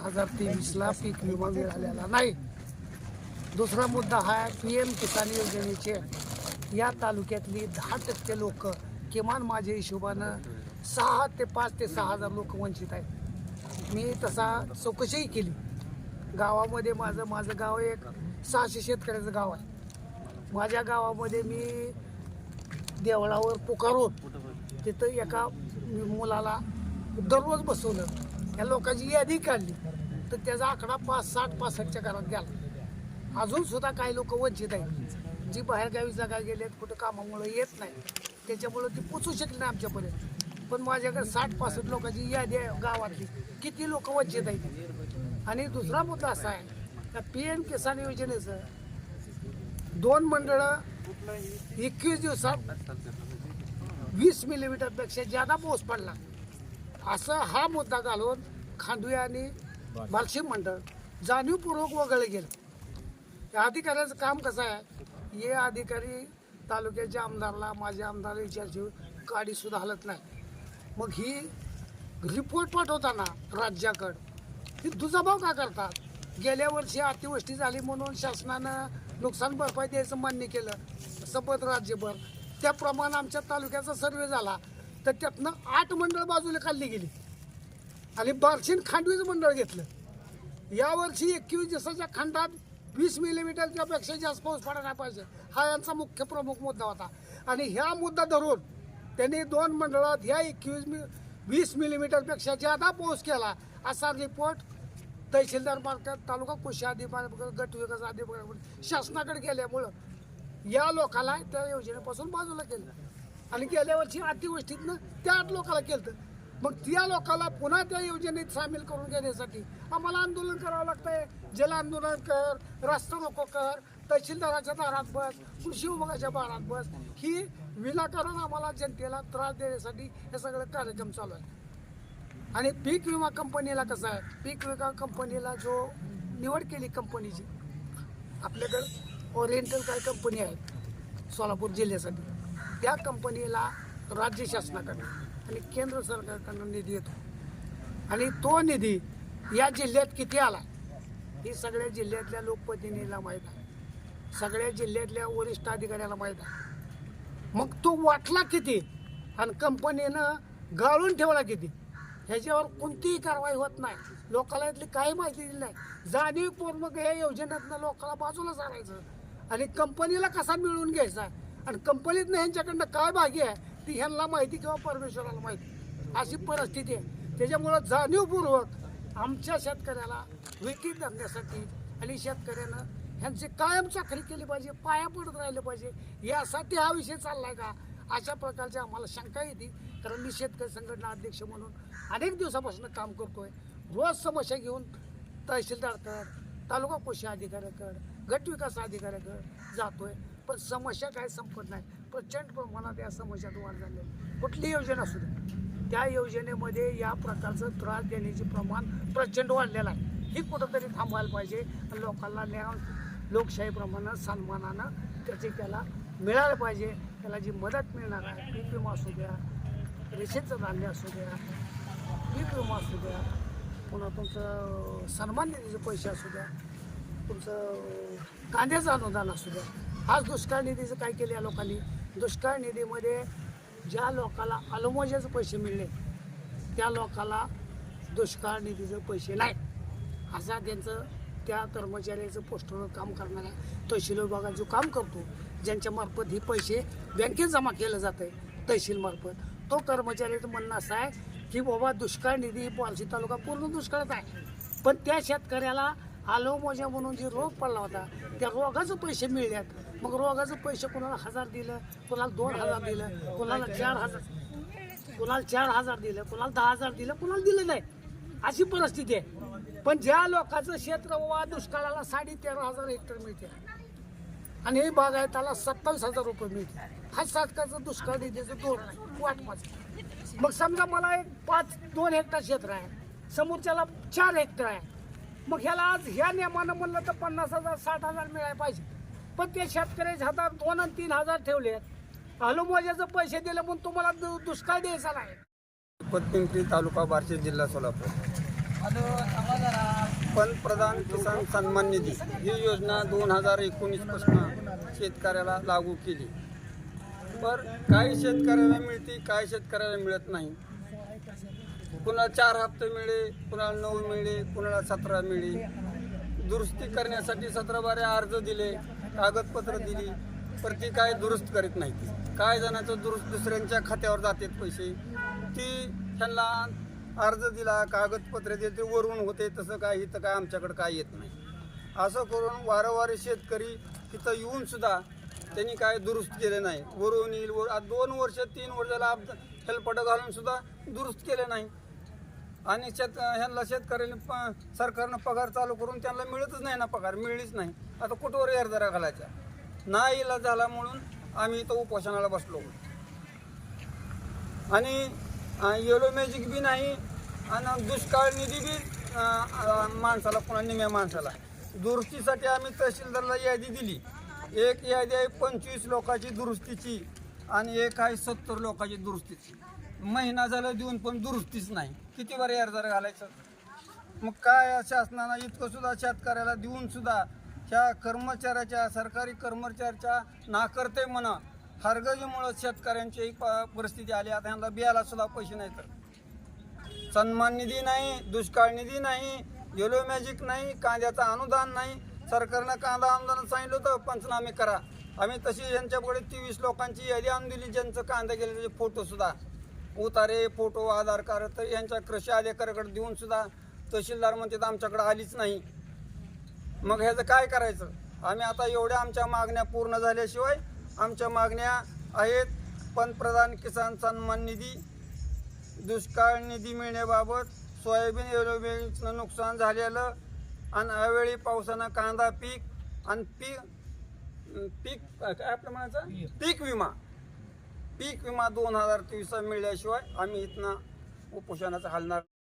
हजार तेवीसला पीक विमा मिळालेला नाही. दुसरा मुद्दा हा पी एम किसान योजनेचे या तालुक्यातली दहा टक्के लोक किमान माझ्या हिशोबानं सहा ते पाच ते सहा हजार लोक वंचित आहेत. मी तसा चौकशीही केली. गावामध्ये माझं माझं गाव एक सहाशे शेतकऱ्याचं गाव आहे. माझ्या गावामध्ये मी देवळावर पुकारून तिथं एका मुलाला दररोज बसवलं. या लोकांची यादी काढली. तर त्याचा आकडा पाच साठ पासष्टच्या घरात गेला. अजून सुद्धा काही लोक वंचित आहेत. जी बाहेरगावी जागा गेलेत कुठं कामामुळे येत नाही. त्याच्यामुळं ती पोचू शकली नाही आमच्यापर्यंत. पण माझ्याकडे साठ पासष्ट लोकांची यादी आहे गावातली. किती लोक वंचित आहेत? आणि दुसरा मुद्दा असा आहे का पी एम किसान योजनेचं दोन मंडळं एकवीस दिवसात वीस मिलीमीटरपेक्षा ज्यादा पाऊस पडला. असं हा मुद्दा घालून खांदुया आणि बालशी मंडळ. जाणीवपूर्वक वगळलं गेलं. या अधिकाऱ्याचं काम कसं आहे? हे अधिकारी तालुक्याच्या आमदारला माझ्या आमदारला विचारची काडीसुद्धा हलत नाही. मग ही रिपोर्ट पाठवताना राज्याकडं ही दुजाभाव का करतात? गेल्या वर्षी अतिवृष्टी झाली म्हणून शासनानं नुकसान भरपाई द्यायचं मान्य केलं. सबत राज्यभर. त्याप्रमाणे आमच्या तालुक्याचा सर्वे झाला. तर त्यातनं आठ मंडळ बाजूला काढली गेली. आणि बारशीन खांडवीचं मंडळ घेतलं. यावर्षी एकवीस दिवसाच्या खंडात वीस मिलीमीटरच्या पेक्षा जास्त पाऊस पडायला पाहिजे. हा यांचा मुख्य प्रमुख मुद्दा होता. आणि ह्या मुद्दा धरून त्यांनी दोन मंडळात ह्या एकवीस मि वीस मिलीमीटरपेक्षा ज्यादा पाऊस केला असा रिपोर्ट तहसीलदार मार्फत तालुका कृषी अधिकारी गट विकास शासनाकडे गेल्यामुळं या लोकाला त्या योजनेपासून बाजूला केलं. आणि गेल्या वर्षी अतिवृष्टीतनं त्या आठ लोकाला केलं मग त्या लोकाला पुन्हा त्या योजनेत सामील करून घेण्यासाठी आम्हाला आंदोलन करावं लागतंय. जल आंदोलन कर रस्ता नको कर तहसीलदाराच्या दारात बस कृषी विभागाच्या दारात बस. ही विनाकारण आम्हाला जनतेला त्रास देण्यासाठी हे सगळं कार्यक्रम चालू आहे आणि पीक विमा कंपनीला कसं आहे? पीक विमा कंपनीला जो निवड केली कंपनीची आपल्याकडं ओरिएंटल काही कंपनी आहेत? सोलापूर जिल्ह्यासाठी. त्या कंपनीला राज्य शासनाकडे आणि केंद्र सरकारकडनं निधी येतो. आणि तो निधी या जिल्ह्यात किती आला? ही सगळ्या जिल्ह्यातल्या लोकप्रतिनिधीला माहीत आहे. सगळ्या जिल्ह्यातल्या वरिष्ठ अधिकाऱ्याला माहीत आहे. मग तो वाटला किती? आणि कंपनीनं गाळून ठेवला किती? ह्याच्यावर कोणतीही कारवाई होत नाही. लोकांना यातली काही माहिती दिली नाही. जाणीवपूर्वक या योजनेतनं लोकांना बाजूला सांगायचं आणि कंपनीला कसा मिळवून घ्यायचा? आणि कंपनीतनं ह्यांच्याकडनं काय भागी आहे? ती ह्यांना माहिती किंवा परमेश्वराला माहिती. अशी परिस्थिती आहे. त्याच्यामुळं जाणीवपूर्वक आमच्या शेतकऱ्याला विकी धंद्यासाठी आणि शेतकऱ्यानं ह्यांची कायम चाकरी केली पाहिजे पाया पडत राहिलं पाहिजे. यासाठी हा विषय चाललाय का? अशा प्रकारची आम्हाला शंका येते. कारण मी शेतकरी संघटना अध्यक्ष म्हणून अनेक दिवसापासून काम करतोय. रोज समस्या घेऊन तहसीलदारकडं तालुका कृषी अधिकाऱ्याकड गट विकास अधिकाऱ्याकडं जातोय. पण समस्या काय संपत नाही. प्रचंड प्रमाणात या समस्यात वाढ झाली आहे. कुठली योजना असू दे त्या योजनेमध्ये या प्रकारचं त्रास देण्याचे प्रमाण प्रचंड वाढलेलं आहे. ही कुठंतरी थांबवायला पाहिजे. लोकांना न्या लोकशाहीप्रमाणे सन्मानानं त्याचे त्याला मिळालं पाहिजे. त्याला जी मदत मिळणार आहे पीक विमा असू द्या रेषेचं धान्य असू द्या पीक विमा असू द्या पुन्हा तुमचं सन्मान निधीचे पैसे असू द्या तुमचं कांद्याचं अनुदान असू द्या. आज दुष्काळ निधीचं काय केलं या लोकांनी? दुष्काळ निधीमध्ये ज्या लोकाला अलमोजेचे पैसे मिळले त्या लोकाला दुष्काळ निधीचे पैसे नाही असा त्यांचं त्या कर्मचाऱ्याचं पोस्टवर काम करणाऱ्या तहसील विभागात जो काम करतो ज्यांच्यामार्फत हे पैसे बँकेत जमा केलं जातं आहे तहसीलमार्फत तो कर्मचाऱ्याचं म्हणणं असं आहे की बाबा दुष्काळ निधी पारशी तालुका पूर्ण दुष्काळात आहे. पण त्या शेतकऱ्याला आलो मोजा म्हणून जे रोग पडला होता त्या रोगाचे पैसे मिळल्यात मग रोगाचं पैसे कोणाला हजार दिलं कोणाला दोन हजार दिलं कोणाला चार हजार कोणाला चार हजार दिलं कोणाला दहा हजार दिलं कोणाला दिलं नाही. अशी परिस्थिती आहे. पण ज्या लोकांचं क्षेत्र वा दुष्काळाला साडे तेरा हजार हेक्टर मिळते. आणि हे बागायताला सत्तावीस हजार रुपये मिळते. हा सरकारचं दुष्काळ निधीचं धोरण आहे. वाटपाचं मग समजा मला एक पाच दोन हेक्टर क्षेत्र आहे. समोरच्याला चार हेक्टर आहे. मग ह्याला आज ह्या नियमानं म्हणलं तर पन्नास हजार साठ हजार मिळायला पाहिजे. पण ते शेतकऱ्याच्या हातात दोन आणि तीन हजार ठेवले. मोजाचे पैसे दिले म्हणून तुम्हाला दु- दुष्काळ द्यायचा नाही. पतपिंपरी तालुका बार्शी जिल्हा सोलापूर. पंतप्रधान किसान सन्मान निधी ही योजना दोन हजार एकोणीसपासून शेतकऱ्याला लागू केली. पर काही शेतकऱ्याला मिळते काही शेतकऱ्याला मिळत नाही. कुणाला चार हप्ते मिळे कुणाला नऊ मिळे कुणाला सतरा मिळे दुरुस्ती करण्यासाठी सतरा बारे अर्ज दिले. कागदपत्र दिली तर ती काय दुरुस्त करीत नाही काय जणांचं दुरुस्त दुसऱ्यांच्या खात्यावर जातात पैसे? ती त्यांना अर्ज दिला कागदपत्र दिले ते वरून होते तसं काय इथं काय आमच्याकडे काय येत नाही. असं करून वारंवार शेतकरी तिथं येऊन सुद्धा त्यांनी काय दुरुस्त केले नाही. वरून येईल वर आज दोन वर्ष तीन वर्षाला हेलपट घालून सुद्धा दुरुस्त केले नाही. आणि शेत ह्यांना शेतकऱ्यांनी प सरकारनं पगार चालू करून त्यांना मिळतच नाही ना पगार मिळलीच नाही. आता कुठवर एरदरा घालायच्या? ना इलाज झाला म्हणून आम्ही इथं उपोषणाला बसलो. आणि येलो मॅजिक बी नाही आणि दुष्काळ निधी बी माणसाला पुन्हा निम्या माणसाला. दुरुस्तीसाठी आम्ही तहसीलदारला यादी दिली. एक यादी आहे पंचवीस लोकांची दुरुस्तीची आणि एक आहे सत्तर लोकांची दुरुस्तीची. महिना झाला देऊन पण दुरुस्तीच नाही. किती बरं अर्जार घालायचं? मग काय शासनानं इतकं सुद्धा शेतकऱ्याला देऊन सुद्धा ह्या कर्मचाऱ्याच्या सरकारी कर्मचाऱ्याच्या नाकर्ते म्हणा हरगजीमुळं शेतकऱ्यांची प- परिस्थिती आली. आता ह्यांना बियाला सुद्धा पैसे नाही तर सन्मान निधी नाही दुष्काळ निधी नाही येलो मॅजिक नाही कांद्याचं अनुदान नाही. सरकारनं कांदा अनुदान सांगितलं होतं पंचनामे करा. आम्ही तशी यांच्याकडे तेवीस लोकांची यादी आणून दिली ज्यांचं कांदा गेले त्याचे फोटो सुद्धा. उतारे फोटो आधार कार्ड तर यांच्या कृषी अधिकाऱ्याकडे देऊन सुद्धा तहसीलदार म्हणतात आमच्याकडे आलीच नाही. मग ह्याचं काय करायचं? आम्ही आता एवढ्या आमच्या मागण्या पूर्ण झाल्याशिवाय आमच्या मागण्या आहेत. पंतप्रधान किसान सन्मान निधी दुष्काळ निधी मिळण्याबाबत सोयाबीन येलोबीनचं नुकसान झालेलं आणि अवेळी पावसानं कांदा पीक आणि पीक पीक काय आपलं म्हणायचं? पीक विमा. पीक विमा दोन हजार तेवीसचा मिळल्याशिवाय आम्ही इथनं उपोषणाचं हलणार